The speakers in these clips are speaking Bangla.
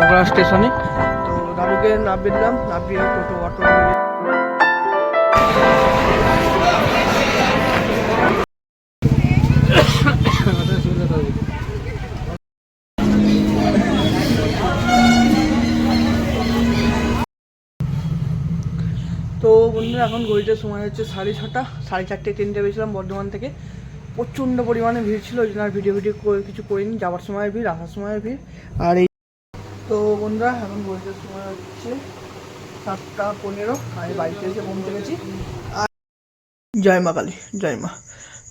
মগরা স্টেশনে। তো দাদুকে নামিয়ে দিলাম নামিয়ে টোটো, অটো তো বন্ধুরা, এখন ঘড়িতে সময় হচ্ছে সাড়ে ছটা, সাড়ে চারটে, তিনটে বেছিলাম বর্ধমান থেকে। প্রচণ্ড পরিমাণে ভিড় ছিল, ওই জন্য আর ভিডিও ভিডিও কিছু করিনি। যাওয়ার সময় ভিড়, আসার সময় ভিড়। আর এই তো বন্ধুরা, এখন ঘড়িতে সময় হচ্ছে সাতটা পনেরো, আমি বাড়িতে এসে পৌঁছে গেছি। আর জয় মা কালী, জয় মা।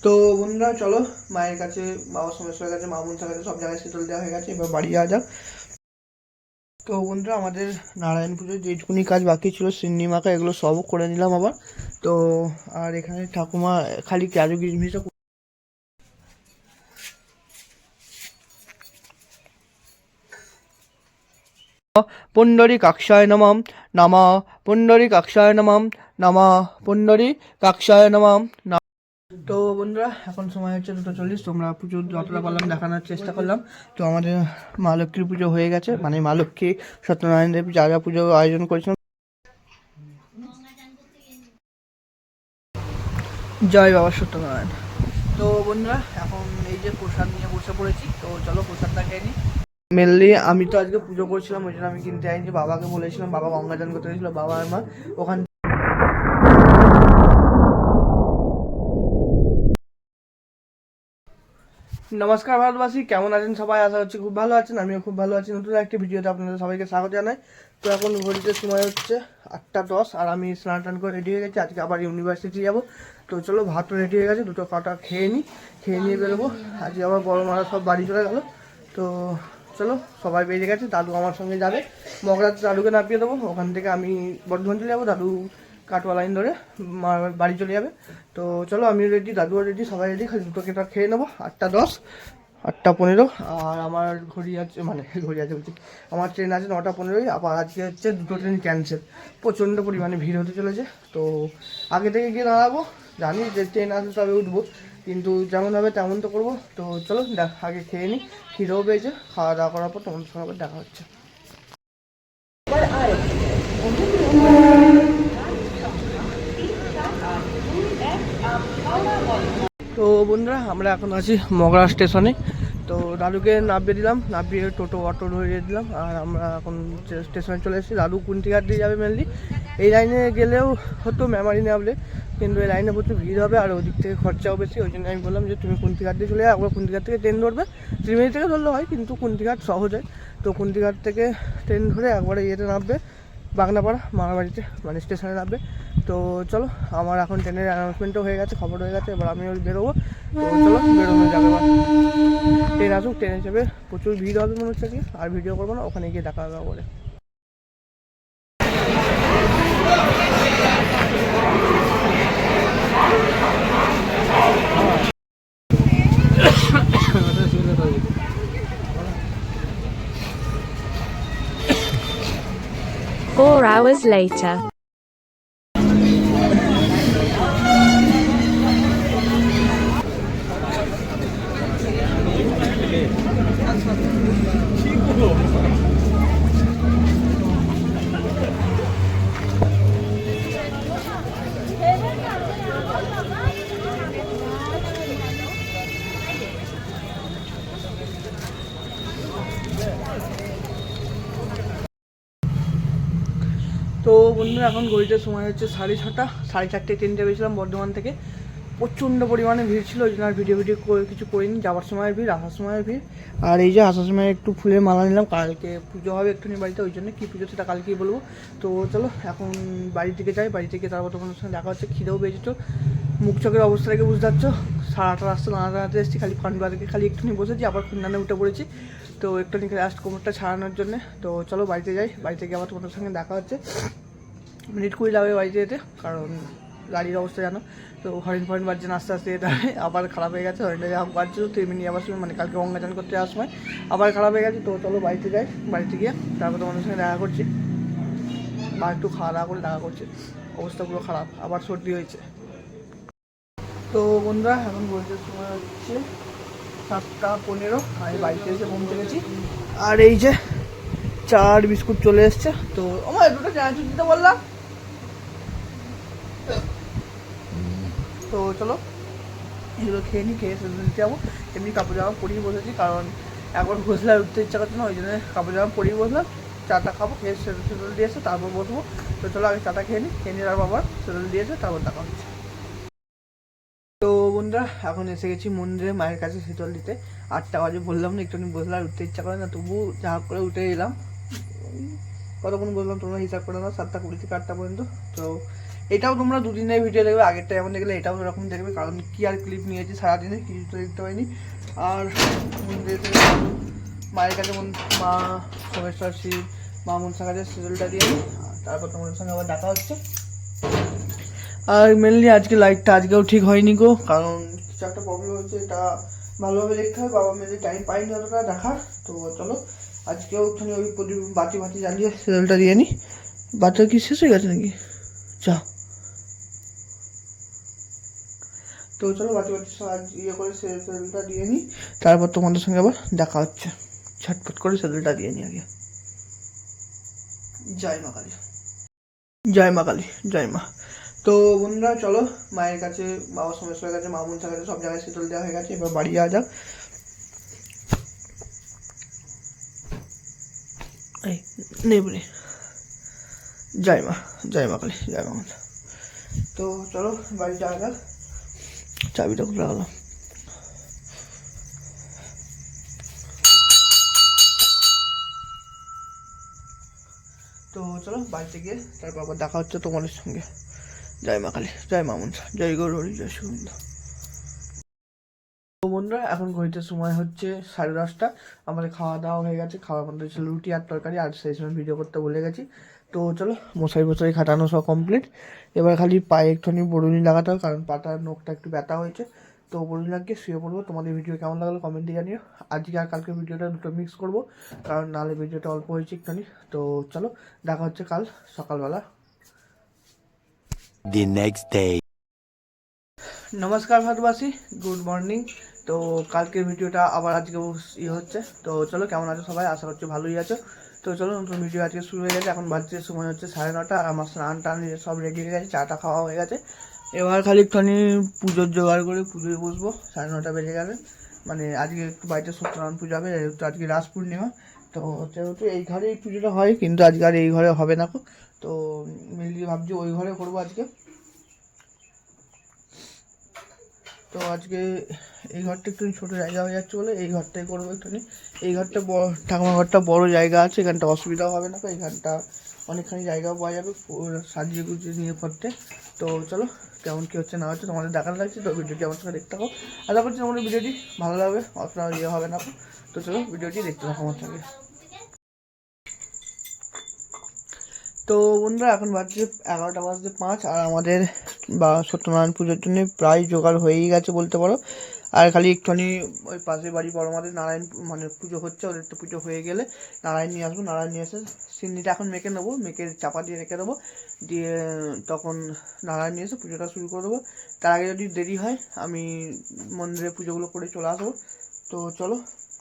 তো বন্ধুরা, চলো, মায়ের কাছে, বাবার সমস্যার কাছে মা বোনসার কাছে সব জায়গায় শীতল দেওয়া হয়ে গেছে, এবার বাড়ি যাওয়া যাক। তো বন্ধুরা, আমাদের নারায়ণ পুজোর যেটুকুনি কাজ বাকি ছিল সিন্নি মাখা এগুলো সবও করে নিলাম আবার। তো আর এখানে ঠাকুমা খালি কাজু কিশমিশটা পুণ্ডরী কাক্ষায় নমম নম পুণ্ডরী কাক্ষায় নমম নম পুণ্ডরী কাক্ষায় নমম নম। তো বন্ধুরা, এখন সময় হচ্ছে দুটো চল্লিশ, তোমরা পুজো যতটা পারলাম দেখানোর চেষ্টা করলাম। তো আমাদের মা লক্ষ্মীর পুজো হয়ে গেছে মানে মা লক্ষ্মী সত্যনারায়ণ দেব যা যা পুজো আয়োজন করেছিলাম জয় বাবা সত্যনারায়ণ। তো বন্ধুরা, এখন এই যে প্রসাদ নিয়ে বসে পড়েছি, তো চলো প্রসাদটা খেয়ে নিই মেনলি আমি তো আজকে পুজো করছিলাম, ওই জন্য আমি কিনতে আইনি। বাবাকে বলেছিলাম, বাবা গঙ্গা চান করতে গেছিল, বাবা আর মা ওখান নমস্কার ভারতবাসী, কেমন আছেন সবাই? আশা হচ্ছে খুব ভালো আছেন, আমিও খুব ভালো আছি। নতুন একটি ভিডিওতে আপনাদের সবাইকে স্বাগত জানাই। তো এখন ঘড়িতে সময় হচ্ছে আটটা দশ, আর আমি স্নান টান করে রেডি হয়ে গেছি, আজকে আবার ইউনিভার্সিটি যাব। তো চলো ভাতও রেডি হয়ে গেছে, দুটো কাটা খেয়ে নিই খেয়ে নিয়ে বেরোবো। আজকে আবার বড় মারা সব বাড়ি চলে গেলো। তো চলো, সবাই বেরিয়ে গেছে, দাদু আমার সঙ্গে যাবে। মগরাতে দাদুকে নাপিয়ে দেবো, ওখান থেকে আমি বর্ধমান চলে যাব, দাদু কাটোয়া লাইন ধরে বাড়ি চলে যাবে। তো চলো আমি রেডি দাদুও রেডি সবাই রেডি খালি দুটো কেটা খেয়ে নেব, আটটা দশ, আটটা পনেরো, আর আমার ঘড়ি আছে মানে ঘড়ি আছে বলছি, আমার ট্রেন আছে নটা পনেরোই, আবার আজকে হচ্ছে দুটো ট্রেন ক্যান্সেল প্রচণ্ড পরিমাণে ভিড় হতে চলেছে, তো আগে থেকে গিয়ে দাঁড়াবো, জানি যে ট্রেন আসলে তবে উঠবো কিন্তু যেমন হবে তেমন তো করব। তো চলো দেখ আগে খেয়ে নিই খিদেও পেয়েছে, খাওয়া দাওয়া করার পর তোমাদের সঙ্গে দেখা হচ্ছে। তো বন্ধুরা, আমরা এখন আছি মগরা স্টেশনে। তো দাদুকে নামিয়ে দিলাম নামিয়ে টোটো, অটো ধরিয়ে দিলাম। আর আমরা এখন স্টেশনে চলে এসেছি দাদু কুন্তিঘাট দিয়ে যাবে মেনলি এই লাইনে গেলেও হতো মেমারি নামলে কিন্তু এই লাইনে প্রচুর ভিড় হবে আর ওদিক থেকে খরচাও বেশি, ওই জন্য আমি বললাম যে তুমি কুন্তিঘাট দিয়ে চলে যাও একবার কুন্তিঘাট থেকে ট্রেন ধরবে। ত্রিবেণী থেকে ধরলে হয়, কিন্তু কুন্তিঘাট সহজ তো কুন্তিঘাট থেকে ট্রেন ধরে একবারে ইয়েতে নামবে, বাগনাপাড়া, মামাবাড়িতে মানে স্টেশনে নামবে। তো চলো, আমার এখন ট্রেনের অ্যানাউন্সমেন্টও হয়ে গেছে, খবর হয়ে গেছে, এবার আমিও বেরোবো। যাবে ট্রেন আসুক হিসেবে প্রচুর ভিড় হবে মনে হচ্ছে কি, আর ভিডিও করব না, ওখানে গিয়ে দেখা হবে করে Four hours later. তো বন্ধুরা, এখন ঘড়িতে সময় হচ্ছে সাড়ে ছটা, সাড়ে চারটে তিনটে বেছিলাম বর্ধমান থেকে। প্রচণ্ড পরিমাণে ভিড় ছিল, ওই জন্য আর ভিডিও ভিডিও কিছু করিনি, যাওয়ার সময় ভিড়, আসার সময় ভিড়। আর এই যে আসার সময় একটু ফুলের মালা নিলাম, কালকে পুজো হবে একটুখানি বাড়িতে, ওই জন্য কী পুজো সেটা কালকেই বলব। তো চলো, এখন বাড়ি থেকে যাই বাড়ি থেকে তারপর তোমাদের সঙ্গে দেখা হচ্ছে, খিদেও পেয়েছে তো। মুখ চোখের অবস্থা থেকে বুঝতে পারছ সারা আটটা রাস্তা দাঁড়াতে এসেছি, খালি ফান্ডবা থেকে খালি একটুখানি বসেছি, আবার খুন্দানে উঠে পড়েছি। তো একটুখানি লাস্ট কোমরটা ছাড়ানোর জন্য। তো চলো বাড়িতে যাই। বাড়িতে গিয়ে আবার তোমাদের সঙ্গে দেখা হচ্ছে। মিনিট কুড়ি লাগবে বাড়িতে যেতে, কারণ গাড়ির অবস্থা জানো। তো হরিণ ফরিণ বাজছে না আস্তে আস্তে যেতে আবার খারাপ হয়ে গেছে, হরিণটা যা বাজছিল তো এমনি আবার সময় মানে কালকে গঙ্গা চান করতে যাওয়ার সময় আবার খারাপ হয়ে গেছে। তো চলো বাড়িতে যাই, বাড়িতে গিয়ে তারপর তোমাদের সঙ্গে দেখা করছি। বা একটু খাওয়া দাওয়া করে দেখা করছি। অবস্থা পুরো খারাপ, আবার সর্দি হয়েছে। তো বন্ধুরা, এখন বলতে সময় হচ্ছে সাতটা পনেরো, আমি বাড়িতে এসে পৌঁছে গেছি আর এই যে চার বিস্কুট চলে এসছে, তো আমার দুটো চানাচুর দিতে বললাম। তো চলো, এগুলো খেয়ে নিই খেয়ে সেদিন যাব। এমনি কাপড় জামা পরিয়ে বসেছি, কারণ একবার আর উঠতে ইচ্ছা করছে না, ওই জন্য কাপড় জামা পরিয়ে বসলাম। চাটা খাব, খেয়ে সেদল দিয়েছে তারপর বসবো। তো চলো, আগে চাটা খেয়ে নিই খেয়ে নিয়ে তারপর আবার সেদল দিয়েছে তারপর দেখা হচ্ছে। বন্ধুরা, এখন এসে গেছি মন্দিরে মায়ের কাছে শীতল দিতে। আটটা বাজে বললাম না, একটুখানি বসলে আর উঠতে ইচ্ছা করে না, তবু যা করে উঠে এলাম। কতক্ষণ বললাম তোমরা হিসাব করে নাও, সাতটা কুড়ি থেকে আটটা পর্যন্ত। তো এটাও তোমরা দুদিনের ভিডিও দেখবে, আগেরটা যেমন দেখলে এটাও এরকম দেখবে, কারণ কি আর ক্লিপ নিয়েছি সারাদিনে, কিছু তো দেখতে পাইনি। আর মন্দিরে মায়ের কাছে মা সোমেশ্বর শিব, মা মনসা কাছে সিজলটা দিয়ে তারপর তোমাদের সঙ্গে আবার দেখা হচ্ছে। আর মেনলি আজকে লাইটটা আজকেও ঠিক হয়নি গো। কারণ কিছু একটা প্রবলেম হচ্ছে এটা ভালোভাবে দেখতে হবে। বাবা মেয়েদের টাইম পাইনি অতটা দেখা তো চলো, আজকেও ওখানে ওই প্রদীপ বাতি বাতি জ্বালিয়ে সিরিয়ালটা দিয়ে নিই বাচ্চা কি শেষ হয়ে গেছে নাকি? চা তো চলো, বাতি বাতি সাহায্য ইয়ে করে সিরিয়ালটা দিয়ে নিই তারপর তোমাদের সঙ্গে আবার দেখা হচ্ছে। ঝটপট করে সিরিয়ালটা দিয়ে নিই আগে। জয় মা কালী। জয় মা কালী, জয় মা। তো বন্ধুরা, চলো, মায়ের কাছে বাবা সোমেশ্বরের কাছে, মা মনসার কাছে সব জায়গায় শীতল দেওয়া হয়ে গেছে, এবার বাড়ি যাওয়া যাক। এই নেবরে জয় মা জয় মা কালী, জয় মা তো চলো, বাড়ি যাওয়া যাক। চাবিটা খুলে রাখলাম। তো চলো, বাড়িতে গিয়ে তারপর আবার দেখা হচ্ছে তোমাদের সঙ্গে। জয় মা কালী, জয় মা মনসা, জয় গৌরী জয় সুগন্ধ বন্ধুরা, এখন ঘড়িতে সময় হচ্ছে সাড়ে দশটা। আমাদের খাওয়া দাওয়া হয়ে গেছে, খাওয়ার মধ্যে ছিল রুটি আর তরকারি, আর সেই সময় ভিডিও করতে ভুলে গেছি। তো চলো, মশারি মশারি খাটানো সব কমপ্লিট এবার খালি পায়ে একটুখানি বরুনি লাগাতে হবে, কারণ পাতার নখটা একটু ব্যথা হয়েছে। তো বরুনি লাগিয়ে শুয়ে পড়ব। তোমাদের ভিডিও কেমন লাগল কমেন্টে জানিও। আজকে আর কালকে ভিডিওটা দুটো মিক্স করব, কারণ নাহলে ভিডিওটা অল্প হয়েছে একটুখানি। তো চলো, দেখা হচ্ছে কাল সকালবেলা। The next day. নমস্কার ভারতবাসী গুড মর্নিং তো কালকের ভিডিওটা আবার আজকে ইয়ে হচ্ছে। তো চলো, কেমন আছো সবাই? আশা করছি ভালোই আছো। তো চলো, নতুন ভিডিও আজকে শুরু হয়ে গেছে। এখন বাজছে সময় হচ্ছে সাড়ে নটা। আমার স্নান টান সব রেডি হয়ে গেছে। চাটা খাওয়া হয়ে গেছে। এবার খালি একটুখানি পুজোর জোগাড় করে পুজোয় বসবো। সাড়ে নটা বেজে গেলে মানে আজকে একটু বাড়িতে সত্যনারায়ণ পুজো হবে। আজকে রাস পূর্ণিমা। তো যেহেতু এই ঘরেই পুজোটা হয়, কিন্তু আজকে আর এই ঘরে হবে না। তো মিলিয়ে ভাবছি ওই ঘরে করব আজকে। তো আজকে এই ঘরটা একটু ছোটো জায়গা হয়ে যাচ্ছে বলে এই ঘরটাই করব একটুখানি। এই ঘরটা বড় ঠাকুমা ঘরটা বড় জায়গা আছে, এখানটা অসুবিধাও হবে না এখানটা অনেকখানি জায়গাও পাওয়া যাবে সাজিয়ে গুজিয়ে নিয়ে করতে তো চলো কেমন কী হচ্ছে না হচ্ছে তোমাদের দেখানো লাগছে, তো ভিডিওটি আমার সঙ্গে দেখতে থাকো। আশা করছি তোমাদের ভিডিওটি ভালো লাগবে, অতটা ইয়ে হবে না। তো চলো ভিডিওটি দেখতে থাকো আমার সঙ্গে। তো বন্ধুরা, এখন বাজছে এগারোটা বাজতে পাঁচ, আর আমাদের বা সত্যনারায়ণ পুজোর জন্য প্রায় জোগাড় হয়েই গেছে বলতে পারো। আর খালি একটুখানি ওই পাশের বাড়ি বড় মাদের নারায়ণ মানে পুজো হচ্ছে, ওদের তো পুজো হয়ে গেলে নারায়ণ নিয়ে আসব, নারায়ণ নিয়ে এসে সিন্নিটা এখন মেখে নেব, মেখে চাপা দিয়ে রেখে দেবো, দিয়ে তখন নারায়ণ নিয়ে এসে পুজোটা শুরু করে দেবো। তার আগে যদি দেরি হয়, আমি মন্দিরে পুজোগুলো করে চলে আসব। তো চলো,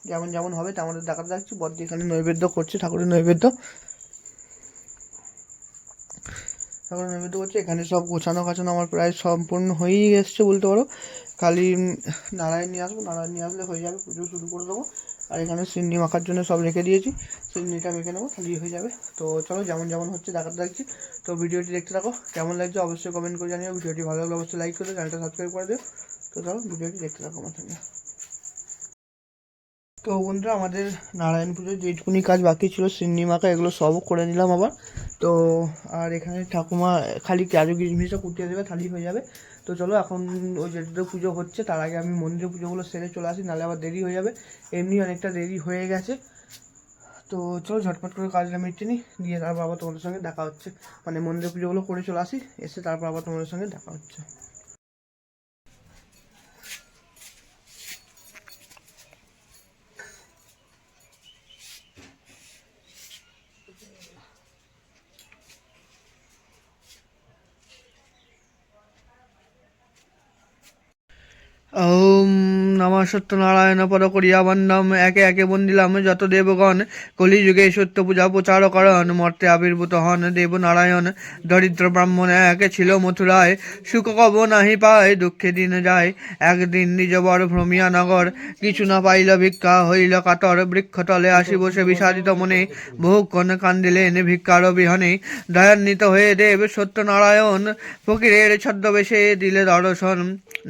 যেমন যেমন হবে তেমন দেখাতে যাচ্ছি। বদ্দি এখানে নৈবেদ্য করছে, ঠাকুরের নৈবেদ্য। এখন নৈবেদ্য করছে, এখানে সব গোছানো গাছানো আমার প্রায় সম্পূর্ণ হয়েই এসছে বলতে পারো। খালি নারায়ণ নিয়ে আসব, নারায়ণ নিয়ে আসলে হয়ে যাবে, পুজো শুরু করে দেবো। আর এখানে সিন্নি মাখার জন্য সব রেখে দিয়েছি সিন্নিটা মেখে নেব খালি হয়ে যাবে। তো চলো যেমন যেমন হচ্ছে দেখাতে লাগছি তো ভিডিওটি দেখতে থাকো, কেমন লাগছে অবশ্যই কমেন্ট করে জানিও। ভিডিওটি ভালো লাগলে অবশ্যই লাইক করে চ্যানেলটা সাবস্ক্রাইব করে দিও। তো চলো ভিডিওটি দেখতে থাকো আমার সঙ্গে। তো বন্ধুরা, আমাদের নারায়ণ পুজোর যেটুকুনি কাজ বাকি ছিল সিন্নি মাখা, এগুলো সবও করে নিলাম আবার। তো আর এখানে ঠাকুমা খালি কাজু জিনিসটা কুটিয়ে দেবে খালি হয়ে যাবে। তো চলো, এখন ওই যেটাতে পুজো হচ্ছে, তার আগে আমি মন্দিরে পুজোগুলো সেরে চলে আসি নাহলে আবার দেরি হয়ে যাবে। এমনি অনেকটা দেরি হয়ে গেছে। তো চলো, ঝটপট করে কাজটা মিটে নিই, দিয়ে তারপর আবার তোমাদের সঙ্গে দেখা হচ্ছে। মানে মন্দিরে পুজোগুলো করে চলে আসি, এসে তারপর আবার তোমাদের সঙ্গে দেখা হচ্ছে। নম সত্যনারায়ণ পদ করিয়া বন্দম। একে একে বন্দিলাম যত দেবগণ কলিযুগে সত্য পূজা প্রচার করণ। মর্তে আবির্ভূত হন দেব নারায়ণ দরিদ্র ব্রাহ্মণ এক ছিল মথুরায়। সুখ কব নাহি পায়, দুঃখে দিন যায়। একদিন নিজ বড় ভ্রমিয়া নগর। কিছু না পাইল ভিক্ষা। হইল কাতর বৃক্ষতলে আসি বসে বিষাদিত মনে। বহুক্ষণ কান্দিলেন ভিক্ষার বিহনে। দয়ান্বিত হয়ে দেব সত্যনারায়ণ। ফকিরের ছদ্মবেশে দিলে দর্শন।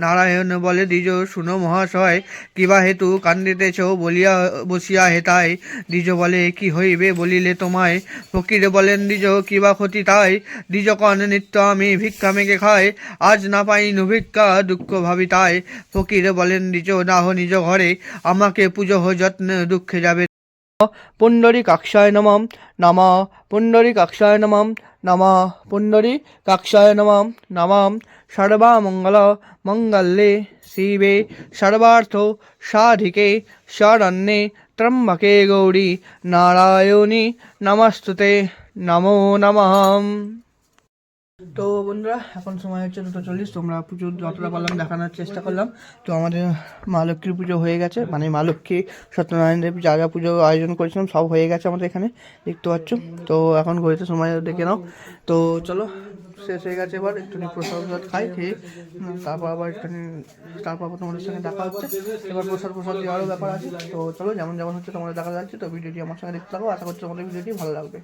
নারায়ণ বলে, দ্বিজ, শুনো মহাশয়। কিবা হেতু কান্দিতেছ বলিয়া বসিয়া হেতায় দ্বিজ বলে, কি হইবে? বলিলে তোমায়। ফকির বলেন, দ্বিজ, কিবা ক্ষতি তাই? দ্বিজ কন নিত্য আমি ভিক্ষা মেঘে খাই। আজ না পাইনু ভিক্ষা দুঃখ ভাবি তাই। ফকির বলেন, দ্বিজ, নাহ নিজ ঘরে। আমাকে পুজো যত্ন দুঃখে যাবে। পুণ্ডরী কাক্ষায় নমম নম। পুণ্ডরী কাক্ষায় নমম নম। পুণ্ডরী কাক্ষায় নমম নমম সর্বামঙ্গল মঙ্গলে শিবে সর্বার্থ সাধিকে শরণ্যে ত্রম্বকে গৌরী নারায়ণী নমস্তুতে নমো নমঃ তো বন্ধুরা, এখন সময় হচ্ছে দুটো চল্লিশ, তোমরা পুজো যতটা পারলাম দেখানোর চেষ্টা করলাম। তো আমাদের মা লক্ষ্মীর পুজো হয়ে গেছে মানে মা লক্ষ্মী, সত্যনারায়ণ দেব যা যা পুজো আয়োজন করেছিলাম সব হয়ে গেছে আমাদের এখানে, দেখতে পাচ্ছ? তো এখন ঘড়িতে সময় দেখে নাও। তো চলো, শেষ হয়ে গেছে এবার, একটুখানি প্রসাদ প্রসাদ খাই, খেয়ে তারপর আবার একটুখানি, তারপর তোমাদের সঙ্গে দেখা হচ্ছে। এবার প্রসাদ প্রসাদ দেওয়ারও ব্যাপার আছে। তো চলো, যেমন যেমন হচ্ছে তোমাদের দেখা যাচ্ছে, তো ভিডিওটি আমার সঙ্গে দেখতে থাকো। আশা করছি তোমাদের ভিডিওটি ভালো লাগবে।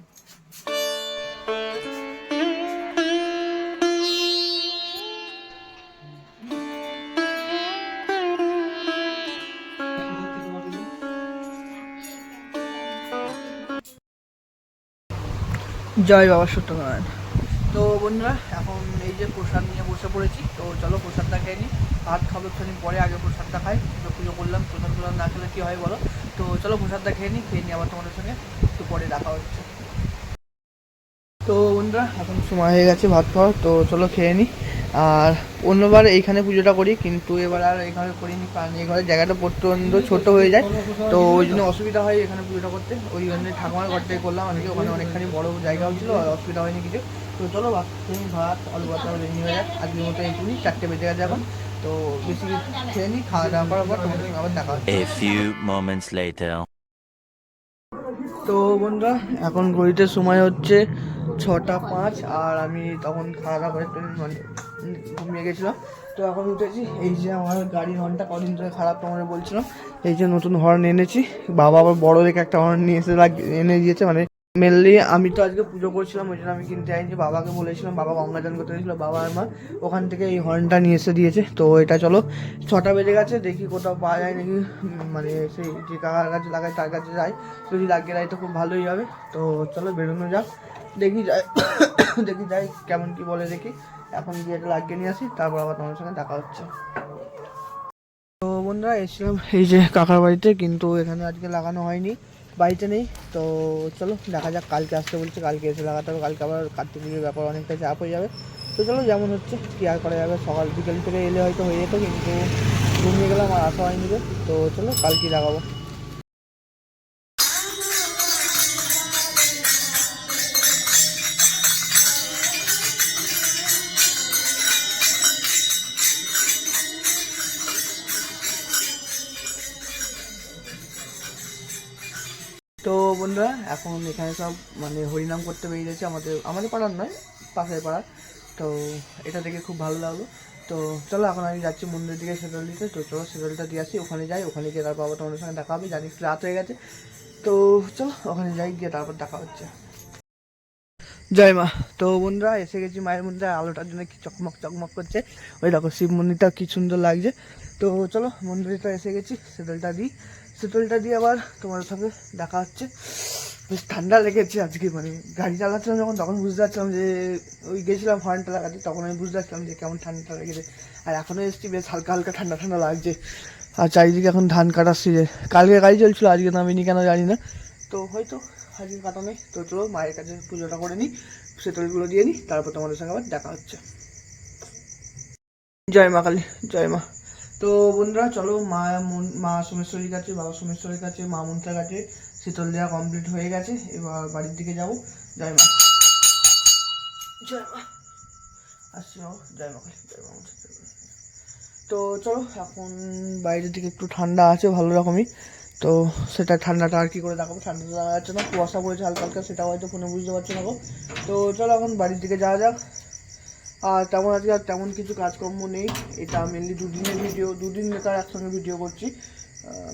জয় বাবা সত্যনারায়ণ। তো বন্ধুরা, এখন এই যে প্রসাদ নিয়ে বসে পড়েছি, তো চলো প্রসাদটা খেয়ে নিই। ভাত খাব একটুখানি পরে, আগে প্রসাদটা খাই তো পুজো করলাম, প্রসাদ করলাম না খেলে কী হয় বলো? তো চলো প্রসাদটা খেয়ে নিই খেয়ে নিই আবার তোমাদের সঙ্গে একটু পরে দেখা হচ্ছে। তো বন্ধুরা এখন সময় হয়ে গেছে ভাত খাওয়ার তো চলো খেয়ে নিই আর অন্যবার এইখানে পুজোটা করি কিন্তু এবার আর এখানে করিনি কারণ এই ঘরের জায়গাটা প্রচণ্ড ছোট হয়ে যায়। তো ওই জন্য অসুবিধা হয় এখানে পুজোটা করতে। ওই জন্য ঠাকুমার ঘরটাই করলাম অনেকে ওখানে অনেকখানি বড় জায়গাও ছিল আর অসুবিধা হয়নি কিছু। তো চলো ভাত খেয়ে ভাত আলু ভাত রেডি হয়ে যায় আজকের মতো এইটুকুনি চারটে বেজে গেছে এখন। তো বেশি খেয়ে নিই খাওয়া দাওয়া করার পর তোমাদের সঙ্গে আবার দেখা হচ্ছে. তো বন্ধুরা এখন ঘড়িতে সময় হচ্ছে ছটা পাঁচ, আর আমি তখন খাওয়া দাওয়া করে একটু মানে ঘুমিয়ে গেছিলাম। তো এখন উঠেছি, এই যে আমার গাড়ির হর্নটা কদিন ধরে খারাপ তোমাদের বলছিলাম, এই যে নতুন হর্ন এনেছি। বাবা আবার বড় দেখে একটা হর্ন নিয়ে এসে এনে দিয়েছে মানে মেনলি আমি তো আজকে পুজো করছিলাম, ওই জন্য আমি কিনতে আইনি বাবাকে বলেছিলাম, বাবা গঙ্গাজান করতে গেছিল বাবা আর মা ওখান থেকে এই হর্নটা নিয়ে এসে দিয়েছে। তো এটা চলো, ছটা বেজে গেছে, দেখি কোথাও পাওয়া যায় নাকি মানে সেই যে কাকার কাছে লাগায় তার কাছে যাই, যদি লাগিয়ে দেয় তো খুব ভালোই হবে। তো চলো বেরোনো যাক। দেখি যাই দেখি যাই কেমন কি বলে দেখি। এখন গিয়ে এটা লাগিয়ে নিয়ে আসি, তারপর আবার তোমার সঙ্গে দেখা হচ্ছে। তো বন্ধুরা, এসেছিলাম এই যে কাকার বাড়িতে, কিন্তু এখানে আজকে লাগানো হয়নি, বাড়িতে নেই। তো চলো, দেখা যাক, কালকে আসতে বলছে, কালকে এসে লাগাতে হবে, কালকে আবার কার্তিক পুজোর ব্যাপার অনেকটা চাপ হয়ে যাবে। তো চলো, যেমন হচ্ছে, কি আর করা যাবে, সকাল বিকেল থেকে এলে হয়তো হয়ে যেত, কিন্তু ঘুমিয়ে গেলাম আর আসা হয়নি। তো চলো কালকে লাগাবো। বন্ধুরা এখন এখানে সব মানে হরিনাম করতে বেরিয়ে যাচ্ছে আমাদের আমাদের পাড়ার নয়, পাশের পাড়ার। তো এটা দেখে খুব ভালো লাগল। তো চলো এখন আমি যাচ্ছি মন্দিরের দিকে সেটল দিতে তো চলো সেটলটা দিয়ে আসি, ওখানে যাই, ওখানে গিয়ে তারপর আবার তোমাদের সঙ্গে দেখা হবে। জানি রাত হয়ে গেছে। তো চলো ওখানে যাই, গিয়ে তারপর দেখা হচ্ছে। জয় মা। তো বন্ধুরা, এসে গেছি মায়ের মন্দিরে। আলোটার জন্য কি চকমক চকমক করছে। ওই দেখো শিব মন্দিরটা কি সুন্দর লাগছে। তো চলো মন্দিরটা এসে গেছি, সেতলটা দিই। সেতলটা দিয়ে আবার তোমার সাথে দেখা হচ্ছে। বেশ ঠান্ডা লেগেছে আজকে মানে গাড়ি চালাচ্ছিলাম যখন, তখন বুঝতে পারছিলাম যে, ওই গেছিলাম হর্নটা লাগাতে, তখন আমি বুঝতে পারছিলাম যে কেমন ঠান্ডা লেগেছে। আর এখনও এসছি, বেশ হালকা হালকা ঠান্ডা ঠান্ডা লাগছে। আর চারিদিকে এখন ধান কাটার সিজন। কালকে গাড়ি চলছিল, আজকে নামিনি কেন জানি না। তো হয়তো আজকে কাটা নেই। তো চলো, মায়ের কাছে পুজোটা করে নিই সেতলগুলো দিয়ে নিই, তারপর তোমাদের সঙ্গে আবার দেখা হচ্ছে। জয় মা কালী, জয় মা। তো বন্ধুরা চলো মা মা সোমেশ্বরীর কাছে বাবা সোমেশ্বরীর কাছে মা মন্ত্রের কাছে শীতল দেওয়া কমপ্লিট হয়ে গেছে। এবার বাড়ির দিকে যাব। জয় মা। জয় মা। আসছি বাবা। জয় মা। জয় মা। তো চলো এখন বাইরের দিকে একটু ঠান্ডা আছে ভালো রকমই। তো সেটা ঠান্ডাটা আর কি করে দেখাবো? ঠান্ডাটা দেখা যাচ্ছে না। কুয়াশা পড়েছে হালকা হালকা সেটা হয়তো ফোনে বুঝতে পারছ না গো। তো চলো এখন বাড়ির দিকে যাওয়া যাক। আর তেমন আজকে আর তেমন কিছু কাজকর্ম নেই। এটা মেনলি দুদিনের ভিডিও দুদিন বেকার একসঙ্গে ভিডিও করছি।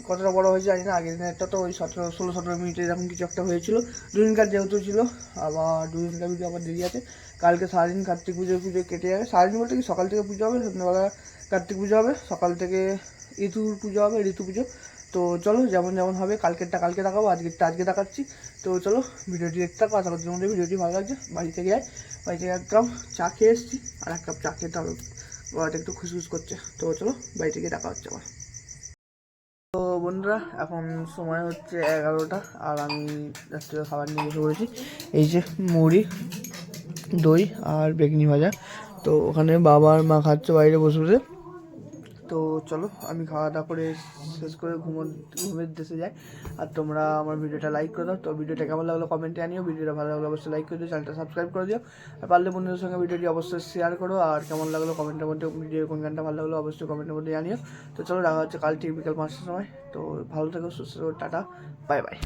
কতটা বড় হয়েছে জানি না, আগের দিনেরটা তো ওই সতেরো, ষোলো, সতেরো মিনিটে এরকম কিছু একটা হয়েছিল। দুদিনকার যেহেতু ছিল, আবার দুদিনকার ভিডিও আবার দেরি আছে। কালকে সারাদিন কার্তিক পুজো পুজো কেটে যাবে। সারাদিন বলতে কি, সকাল থেকে পুজো হবে, সন্ধ্যাবেলা কার্তিক পুজো হবে, সকাল থেকে ঋতুর পুজো হবে, ঋতু পুজো। তো চলো, যেমন যেমন হবে, কালকেরটা কালকে দেখাবো, আজকেরটা আজকে দেখাচ্ছি। তো চলো, ভিডিওটি দেখতে থাকো, আশা করছি তোমাদের ভিডিওটি ভালো লাগছে। বাড়ি থেকে যাই, বাড়ি থেকে এক কাপ চা খেয়ে এসেছি, আর এক কাপ চা খেতে হবে। গলাটা একটু খুশখুশ করছে। তো চলো, বাড়ি থেকে দেখা হচ্ছে আমার তো বন্ধুরা, এখন সময় হচ্ছে এগারোটা, আর আমি রাত্রে খাবার নিয়ে বসে পড়েছি। এই যে মুড়ি, দই আর বেগনি ভাজা। তো ওখানে বাবা আর মা খাচ্ছে বাইরে বসে বসে। তো চলো, আমি খাওয়া দাওয়া করে শেষ করে ঘুমো ঘুমের দেশে যাই। আর তোমরা আমার ভিডিওটা লাইক করে দাও। তো ভিডিওটা কেমন লাগল কমেন্টে আনিও ভিডিওটা ভালো লাগল অবশ্যই লাইক করে দিও চ্যানেলটা সাবস্ক্রাইব করে দিও। আর পারলে বন্ধুদের সঙ্গে ভিডিওটি অবশ্যই শেয়ার করো। আর কেমন লাগল কমেন্টের মধ্যে ভিডিও কোন গানটা ভালো লাগল অবশ্যই কমেন্টের মধ্যে জানিও। তো চলো, দেখা হচ্ছে কাল ঠিক বিকাল পাঁচটার সময়। তো ভালো থেকো, সুস্থ টাটা বাই বাই